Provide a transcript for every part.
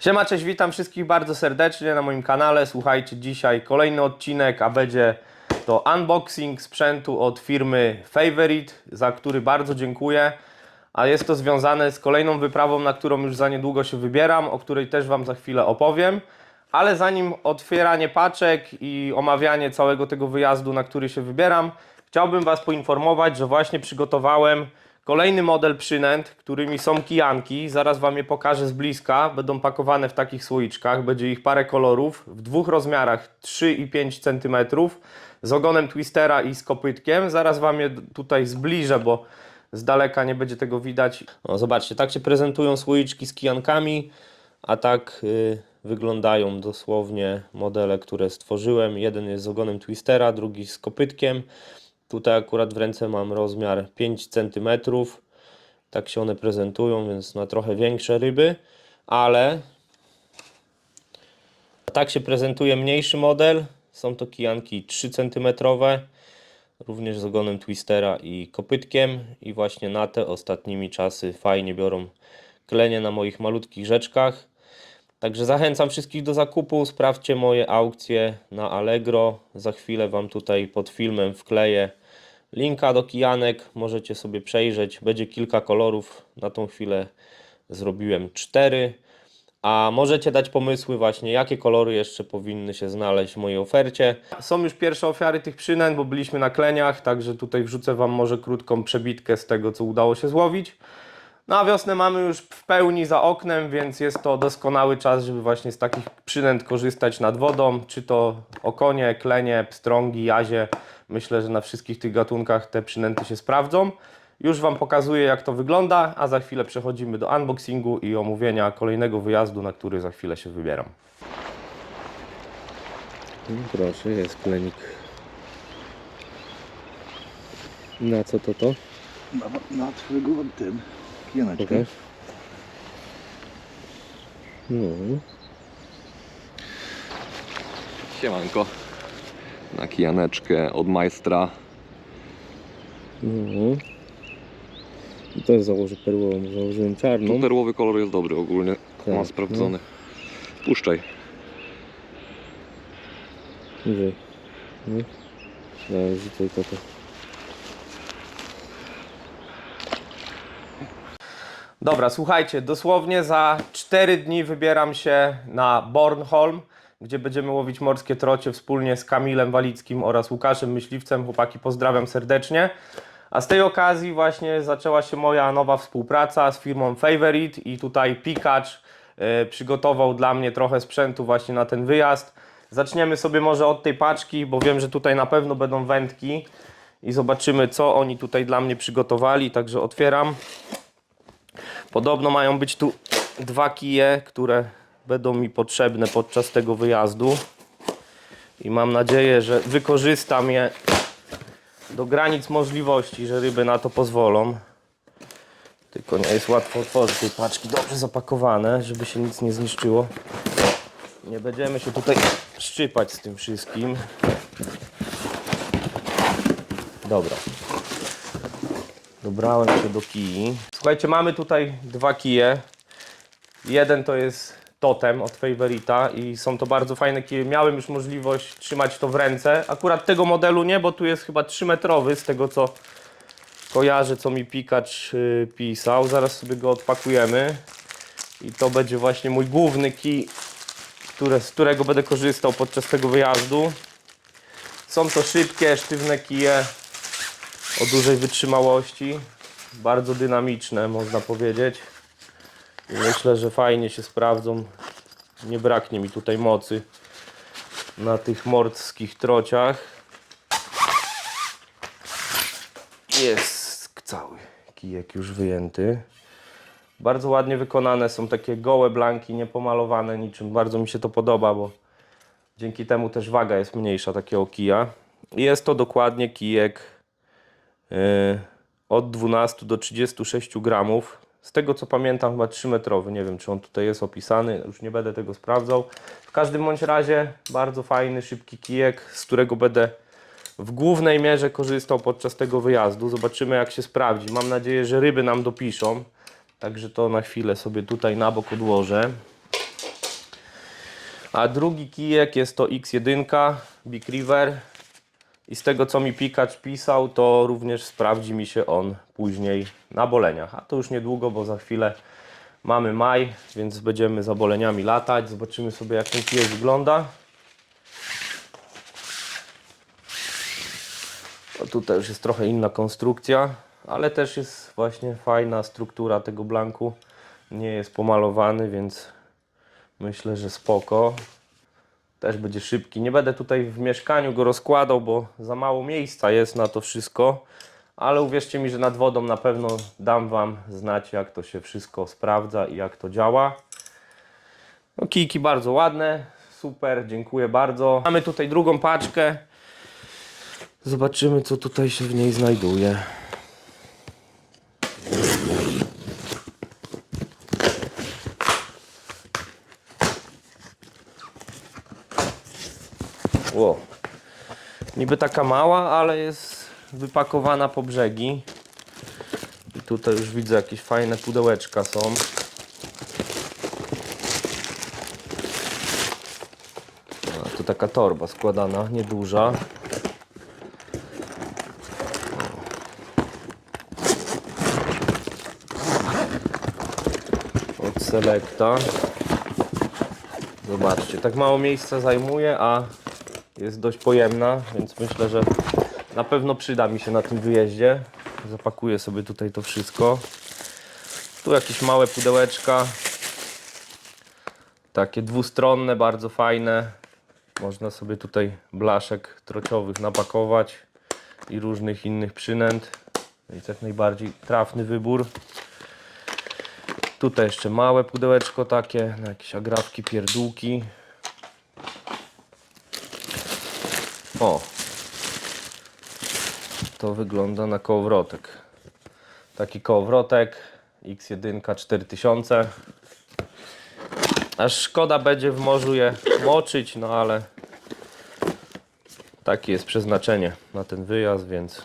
Siema, cześć, witam wszystkich bardzo serdecznie na moim kanale. Słuchajcie, dzisiaj kolejny odcinek, a będzie to unboxing sprzętu od firmy Favorite, za który bardzo dziękuję. A jest to związane z kolejną wyprawą, na którą już za niedługo się wybieram, o której też Wam za chwilę opowiem. Ale zanim otwieranie paczek i omawianie całego tego wyjazdu, na który się wybieram, chciałbym Was poinformować, że właśnie przygotowałem kolejny model przynęt, którymi są kijanki. Zaraz Wam je pokażę z bliska. Będą pakowane w takich słoiczkach. Będzie ich parę kolorów w dwóch rozmiarach 3 i 5 cm z ogonem twistera i z kopytkiem. Zaraz Wam je tutaj zbliżę, bo z daleka nie będzie tego widać. O, zobaczcie, tak się prezentują słoiczki z kijankami, a tak y, wyglądają dosłownie modele, które stworzyłem. Jeden jest z ogonem twistera, drugi z kopytkiem. Tutaj akurat w ręce mam rozmiar 5 cm. Tak się one prezentują, więc na trochę większe ryby, ale tak się prezentuje mniejszy model. Są to kijanki 3 cm, również z ogonem twistera i kopytkiem. I właśnie na te ostatnimi czasy fajnie biorą klenie na moich malutkich rzeczkach. Także zachęcam wszystkich do zakupu. Sprawdźcie moje aukcje na Allegro. Za chwilę Wam tutaj pod filmem wkleję linka do kijanek. Możecie sobie przejrzeć. Będzie kilka kolorów. Na tą chwilę zrobiłem cztery. A możecie dać pomysły właśnie, jakie kolory jeszcze powinny się znaleźć w mojej ofercie. Są już pierwsze ofiary tych przynęt, bo byliśmy na kleniach, także tutaj wrzucę Wam może krótką przebitkę z tego, co udało się złowić. No a wiosnę mamy już w pełni za oknem, więc jest to doskonały czas, żeby właśnie z takich przynęt korzystać nad wodą, czy to okonie, klenie, pstrągi, jazie. Myślę, że na wszystkich tych gatunkach te przynęty się sprawdzą. Już Wam pokazuję jak to wygląda, a za chwilę przechodzimy do unboxingu i omówienia kolejnego wyjazdu, na który za chwilę się wybieram. Proszę, jest klenik. Na co to to? Na, na twojego tym kijaneczkę. Pokaż. No. Siemanko. Na kijaneczkę od majstra. No. I też założę perłową, założyłem czarną. Tu perłowy kolor jest dobry ogólnie. Tak, Ma sprawdzony. Puszczaj. Wyżej. No. Daj, rzucaj to. Dobra, słuchajcie, dosłownie za 4 dni wybieram się na Bornholm, gdzie będziemy łowić morskie trocie wspólnie z Kamilem Walickim oraz Łukaszem Myśliwcem. Chłopaki, pozdrawiam serdecznie. A z tej okazji właśnie zaczęła się moja nowa współpraca z firmą Favorite i tutaj Pikacz e, przygotował dla mnie trochę sprzętu właśnie na ten wyjazd. Zaczniemy sobie może od tej paczki, bo wiem, że tutaj na pewno będą wędki i zobaczymy co oni tutaj dla mnie przygotowali, także otwieram. Podobno mają być tu dwa kije, które będą mi potrzebne podczas tego wyjazdu. I mam nadzieję, że wykorzystam je do granic możliwości, że ryby na to pozwolą. Tylko nie jest łatwo otworzyć tej paczki, dobrze zapakowane, żeby się nic nie zniszczyło. Nie będziemy się tutaj szczypać z tym wszystkim. Dobra. Dobrałem się do kij. Słuchajcie, mamy tutaj dwa kije. Jeden to jest totem od Favorita i są to bardzo fajne kije. Miałem już możliwość trzymać to w ręce. Akurat tego modelu nie, bo tu jest chyba 3 metrowy z tego co kojarzę, co mi pikacz yy, pisał. Zaraz sobie go odpakujemy. I to będzie właśnie mój główny kij, z którego będę korzystał podczas tego wyjazdu. Są to szybkie, sztywne kije o dużej wytrzymałości. Bardzo dynamiczne, można powiedzieć. I myślę, że fajnie się sprawdzą. Nie braknie mi tutaj mocy na tych morskich trociach. Jest cały kijek już wyjęty. Bardzo ładnie wykonane są takie gołe blanki, niepomalowane niczym. Bardzo mi się to podoba, bo dzięki temu też waga jest mniejsza takiego kija. Jest to dokładnie kijek yy, od 12 do 36 gramów. Z tego co pamiętam, chyba 3 metrowy. Nie wiem, czy on tutaj jest opisany, już nie będę tego sprawdzał. W każdym bądź razie bardzo fajny, szybki kijek, z którego będę w głównej mierze korzystał podczas tego wyjazdu. Zobaczymy, jak się sprawdzi. Mam nadzieję, że ryby nam dopiszą. Także to na chwilę sobie tutaj na bok odłożę. A drugi kijek jest to X1 Big River. I z tego co mi Pikacz pisał, to również sprawdzi mi się on później na boleniach. A to już niedługo, bo za chwilę mamy maj, więc będziemy za boleniami latać. Zobaczymy sobie jak ten kijek wygląda. No tutaj już jest trochę inna konstrukcja, ale też jest właśnie fajna struktura tego blanku. Nie jest pomalowany, więc myślę, że spoko. Też będzie szybki. Nie będę tutaj w mieszkaniu go rozkładał, bo za mało miejsca jest na to wszystko. Ale uwierzcie mi, że nad wodą na pewno dam Wam znać, jak to się wszystko sprawdza i jak to działa. No, kijki bardzo ładne, super, dziękuję bardzo. Mamy tutaj drugą paczkę. Zobaczymy, co tutaj się w niej znajduje. Niby taka mała, ale jest wypakowana po brzegi. I tutaj już widzę jakieś fajne pudełeczka są. A, tu taka torba składana, nieduża. Od Selecta. Zobaczcie, tak mało miejsca zajmuje, a jest dość pojemna, więc myślę, że na pewno przyda mi się na tym wyjeździe. Zapakuję sobie tutaj to wszystko. Tu jakieś małe pudełeczka. Takie dwustronne, bardzo fajne. Można sobie tutaj blaszek trociowych napakować i różnych innych przynęt. Więc jak najbardziej trafny wybór. Tutaj jeszcze małe pudełeczko takie, jakieś agrafki, pierdółki. O! To wygląda na kołowrotek. Taki kołowrotek X1 4000. Aż szkoda będzie w morzu je moczyć, no ale takie jest przeznaczenie na ten wyjazd, więc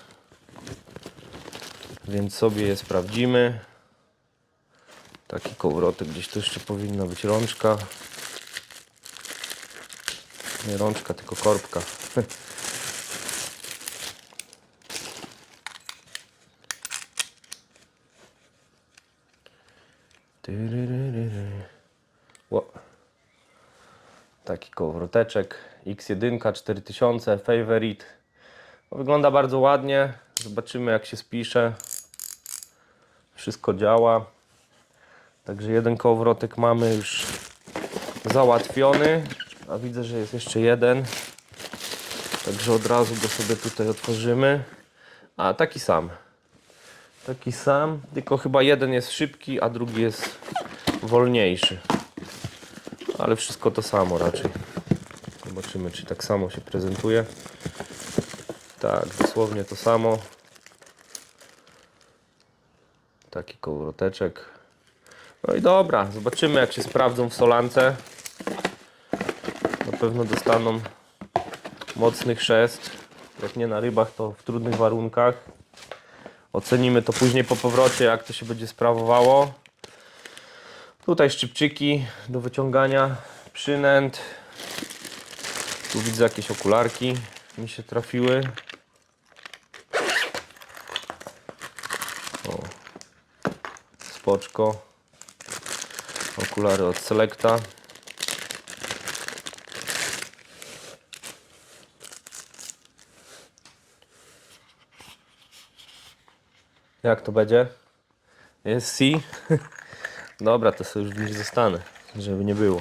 więc sobie je sprawdzimy. Taki kołowrotek, gdzieś tu jeszcze powinna być rączka. Nie rączka, tylko korbka. Taki kołowroteczek X1 4000 Favorite. No, Wygląda bardzo ładnie. Zobaczymy jak się spisze. Wszystko działa. Także jeden kołowrotek mamy już załatwiony. A widzę, że jest jeszcze jeden. Także od razu go sobie tutaj otworzymy. A taki sam. Taki sam, tylko chyba jeden jest szybki, a drugi jest wolniejszy. Ale wszystko to samo raczej. Zobaczymy, czy tak samo się prezentuje. Tak, dosłownie to samo. Taki kołowroteczek. No i dobra, zobaczymy jak się sprawdzą w solance. Na pewno dostaną mocny chrzest. Jak nie na rybach, to w trudnych warunkach. Ocenimy to później po powrocie, jak to się będzie sprawowało. Tutaj szczypczyki do wyciągania przynęt. Tu widzę jakieś okularki mi się trafiły. O. Spoczko. Okulary od Selecta. Jak to będzie? Jest C? Dobra, to sobie już gdzieś zostanę, żeby nie było.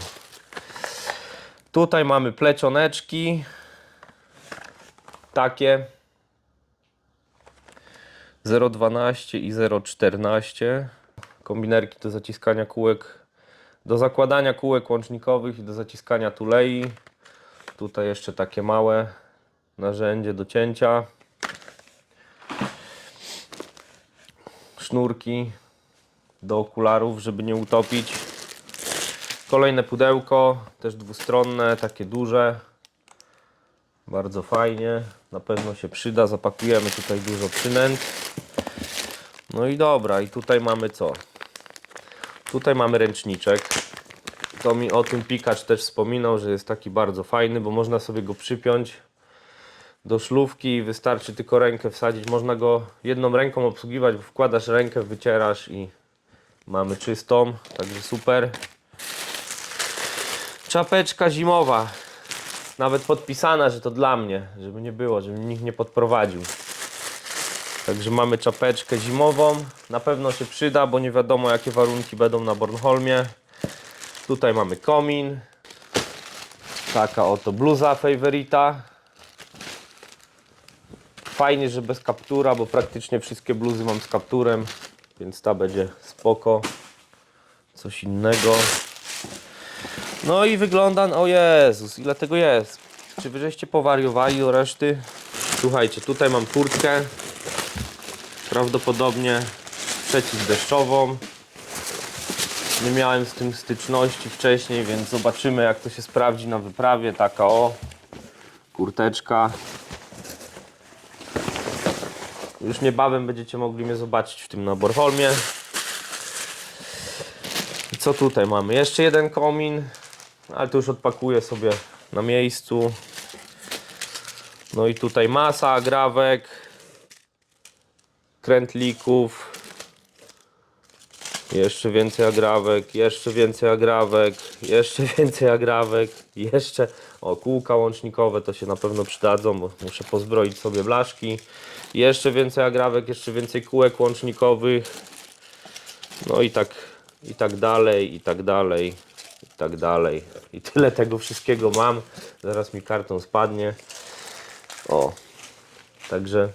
Tutaj mamy plecioneczki. Takie. 0,12 i 0,14. Kombinerki do zaciskania kółek, do zakładania kółek łącznikowych i do zaciskania tulei. Tutaj jeszcze takie małe narzędzie do cięcia. Sznurki do okularów, żeby nie utopić. Kolejne pudełko, też dwustronne, takie duże. Bardzo fajnie, na pewno się przyda. Zapakujemy tutaj dużo przynęt. No i dobra, i tutaj mamy co? Tutaj mamy ręczniczek. to mi o tym pikacz też wspominał, że jest taki bardzo fajny, bo można sobie go przypiąć do szlówki wystarczy tylko rękę wsadzić. Można go jedną ręką obsługiwać, wkładasz rękę, wycierasz i mamy czystą, także super. Czapeczka zimowa. Nawet podpisana, że to dla mnie, żeby nie było, żeby nikt nie podprowadził. Także mamy czapeczkę zimową. Na pewno się przyda, bo nie wiadomo jakie warunki będą na Bornholmie. Tutaj mamy komin. Taka oto bluza favorita. Fajnie, że bez kaptura, bo praktycznie wszystkie bluzy mam z kapturem, więc ta będzie spoko. Coś innego. No i wygląda, o Jezus, ile tego jest. Czy wy żeście powariowali o reszty? Słuchajcie, tutaj mam kurtkę. Prawdopodobnie przeciwdeszczową. Nie miałem z tym styczności wcześniej, więc zobaczymy jak to się sprawdzi na wyprawie. Taka o, kurteczka. Już niebawem będziecie mogli mnie zobaczyć w tym na Bornholmie. I co tutaj mamy? Jeszcze jeden komin, ale to już odpakuję sobie na miejscu. No i tutaj masa agrawek, krętlików, jeszcze więcej agrawek, jeszcze więcej agrawek, jeszcze więcej agrawek, jeszcze o kółka łącznikowe to się na pewno przydadzą, bo muszę pozbroić sobie blaszki. Jeszcze więcej agrawek, jeszcze więcej kółek łącznikowych. No i tak i tak dalej, i tak dalej, i tak dalej. I tyle tego wszystkiego mam. Zaraz mi karton spadnie. O. Także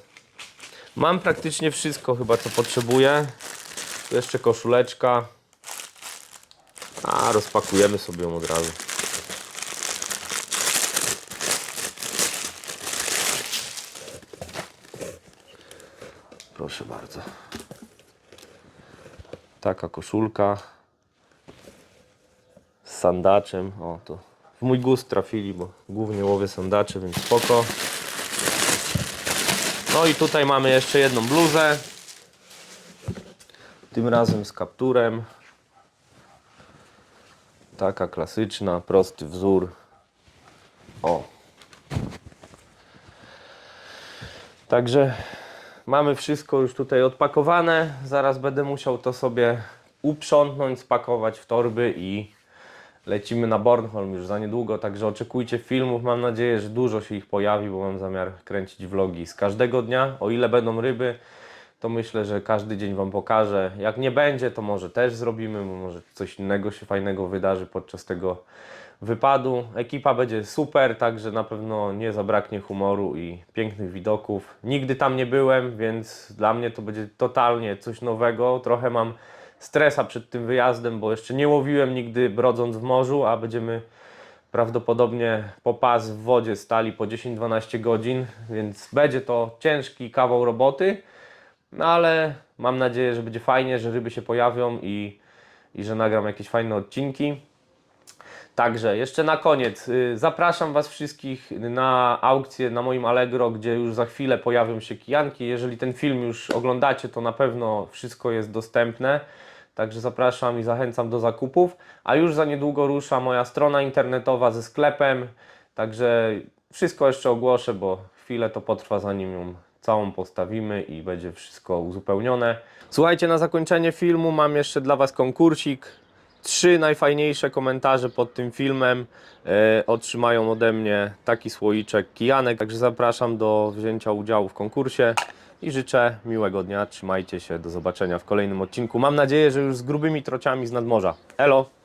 mam praktycznie wszystko chyba co potrzebuję. Tu jeszcze koszuleczka. A rozpakujemy sobie ją od razu. Proszę bardzo. Taka koszulka z sandaczem. O, to w mój gust trafili, bo głównie łowię sandacze, więc spoko. No i tutaj mamy jeszcze jedną bluzę. Tym razem z kapturem. Taka klasyczna, prosty wzór. O. Także mamy wszystko już tutaj odpakowane. Zaraz będę musiał to sobie uprzątnąć, spakować w torby i lecimy na Bornholm już za niedługo. Także oczekujcie filmów. Mam nadzieję, że dużo się ich pojawi, bo mam zamiar kręcić vlogi z każdego dnia. O ile będą ryby, to myślę, że każdy dzień Wam pokażę. Jak nie będzie, to może też zrobimy, może coś innego się fajnego wydarzy podczas tego wypadu. Ekipa będzie super, także na pewno nie zabraknie humoru i pięknych widoków. Nigdy tam nie byłem, więc dla mnie to będzie totalnie coś nowego. Trochę mam stresa przed tym wyjazdem, bo jeszcze nie łowiłem nigdy brodząc w morzu, a będziemy prawdopodobnie po pas w wodzie stali po 10-12 godzin, więc będzie to ciężki kawał roboty. No ale mam nadzieję, że będzie fajnie, że ryby się pojawią i, i że nagram jakieś fajne odcinki. Także jeszcze na koniec y, zapraszam Was wszystkich na aukcję na moim Allegro, gdzie już za chwilę pojawią się kijanki. Jeżeli ten film już oglądacie, to na pewno wszystko jest dostępne. Także zapraszam i zachęcam do zakupów. A już za niedługo rusza moja strona internetowa ze sklepem. Także wszystko jeszcze ogłoszę, bo chwilę to potrwa zanim ją całą postawimy i będzie wszystko uzupełnione. Słuchajcie, na zakończenie filmu mam jeszcze dla Was konkursik. Trzy najfajniejsze komentarze pod tym filmem e, otrzymają ode mnie taki słoiczek kijanek. Także zapraszam do wzięcia udziału w konkursie i życzę miłego dnia. Trzymajcie się, do zobaczenia w kolejnym odcinku. Mam nadzieję, że już z grubymi trociami z nadmorza. Elo!